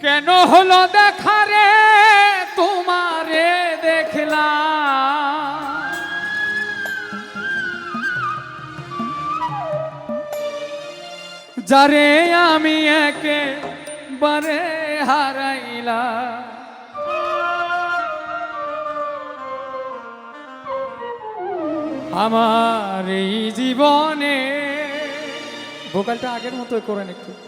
কেন হলো দেখা রে? তোমারে দেখলাম। যারে আমি একেবারে হারাইলা আমার এই জীবনে ভোকালটা আগের মতো করেন একটু।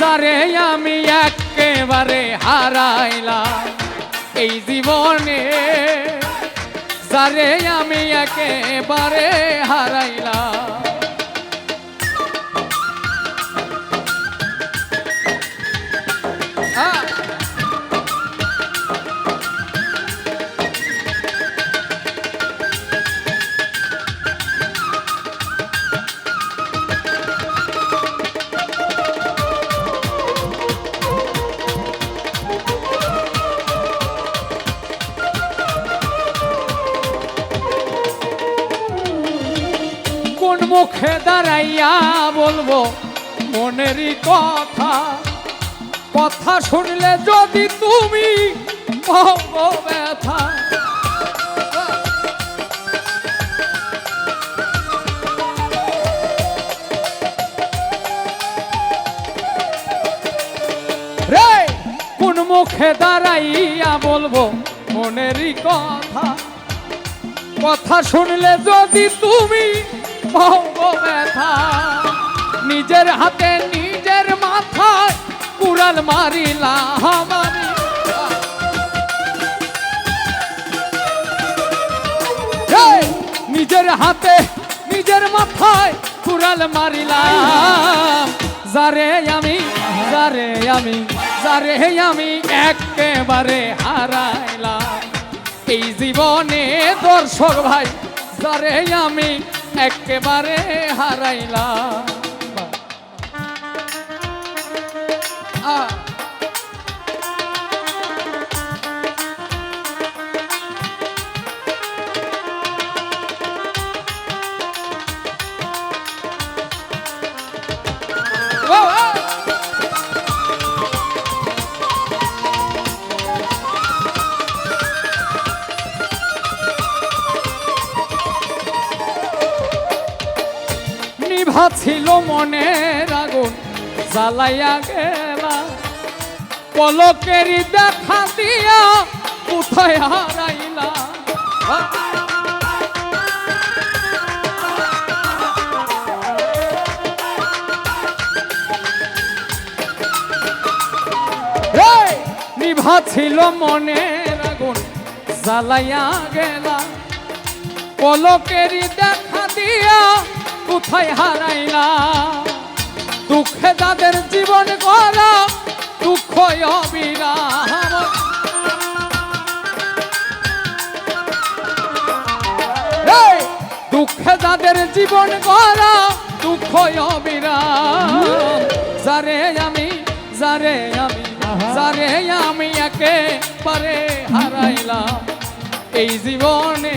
যারে আমি একেবারে হারাইলাম। এই জীবনে যারে আমি একেবারে হারাইলাম। মুখে দাঁড়াইয়া বলব, মনেরই কথা। কথা শুনলে যদি তুমি ব্যথা কোন মুখে দাঁড়াইয়া বলব, মনেরই কথা। কথা শুনলে যদি তুমি পাবো ব্যথা। নিজের হাতে, নিজের মাথায় কুড়াল মারিলাম আমি। নিজের হাতে, নিজের মাথায় কুড়াল মারিলাম। যারে আমি যারে আমি যারে আমি একেবারে হারাইলাম। এই জীবনে দর্শক ভাই, যারে আমি একেবারে হারাইলাম। আ নিভা ছিল মনের আগুন, জ্বালাইয়া গেলা। পলকেরই দেখা দিয়া কোথায় হারাইলা। নিভা ছিল মনের আগুন, জ্বালাইয়া গেলা। পলকেরই দেখা দিয়া কোথায় হারাইলা? দুঃখে যাদের জীবন করা দুঃখ অবিরাম। দুঃখে যাদের জীবন করা দুঃখ অবিরাম। যারে আমি যারে আমি যারে আমি একেবারে হারাইলাম এই জীবনে।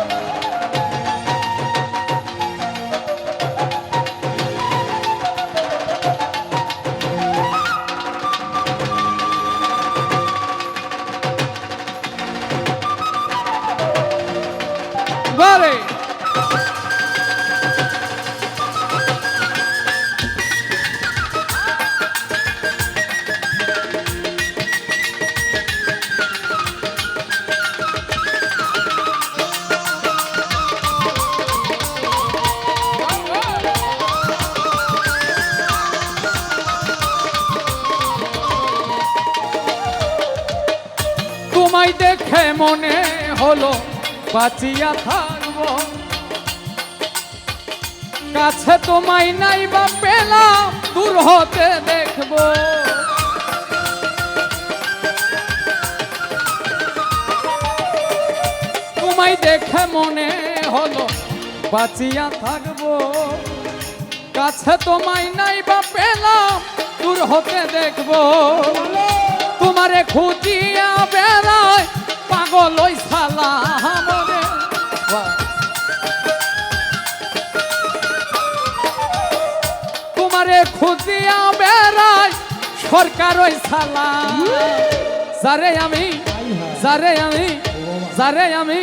দরবারে দেখে মনে হলো বাঁচিয়া থাকব। কাছে তোমায় নাই বা পেলাম, দূর হতে দেখব। তোমায় দেখে মনে হলো, বাঁচিয়া থাকব। কাছে তোমায় নাই বা পেলাম, দূর হতে দেখব। তোমারে খুঁজিয়া বেড়ায় পাগল ওই সালা মনে তোমারে খুঁজিয়া বেড়ায় সরকার ওই সালা। যারে আমি যারে আমি যারে আমি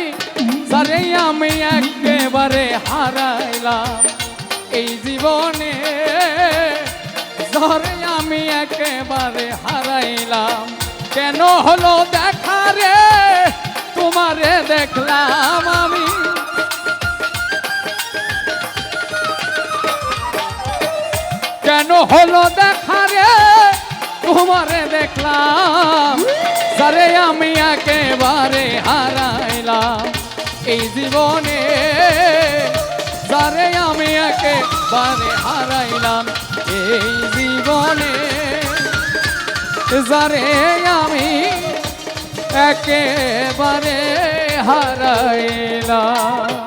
যারে আমি একেবারে হারাইলাম। এই জীবনে যারে আমি একেবারে হারাইলাম। কেন হলো দেখা রে? তোমারে দেখলাম আমি। কেন হলো দেখা রে? তোমারে দেখলাম। যারে আমি একেবারে হারাইলাম। এই জীবনে যারে আমি একেবারে হারাইলাম। এই জীবনে যারে আমি একেবারে হারাইলাম।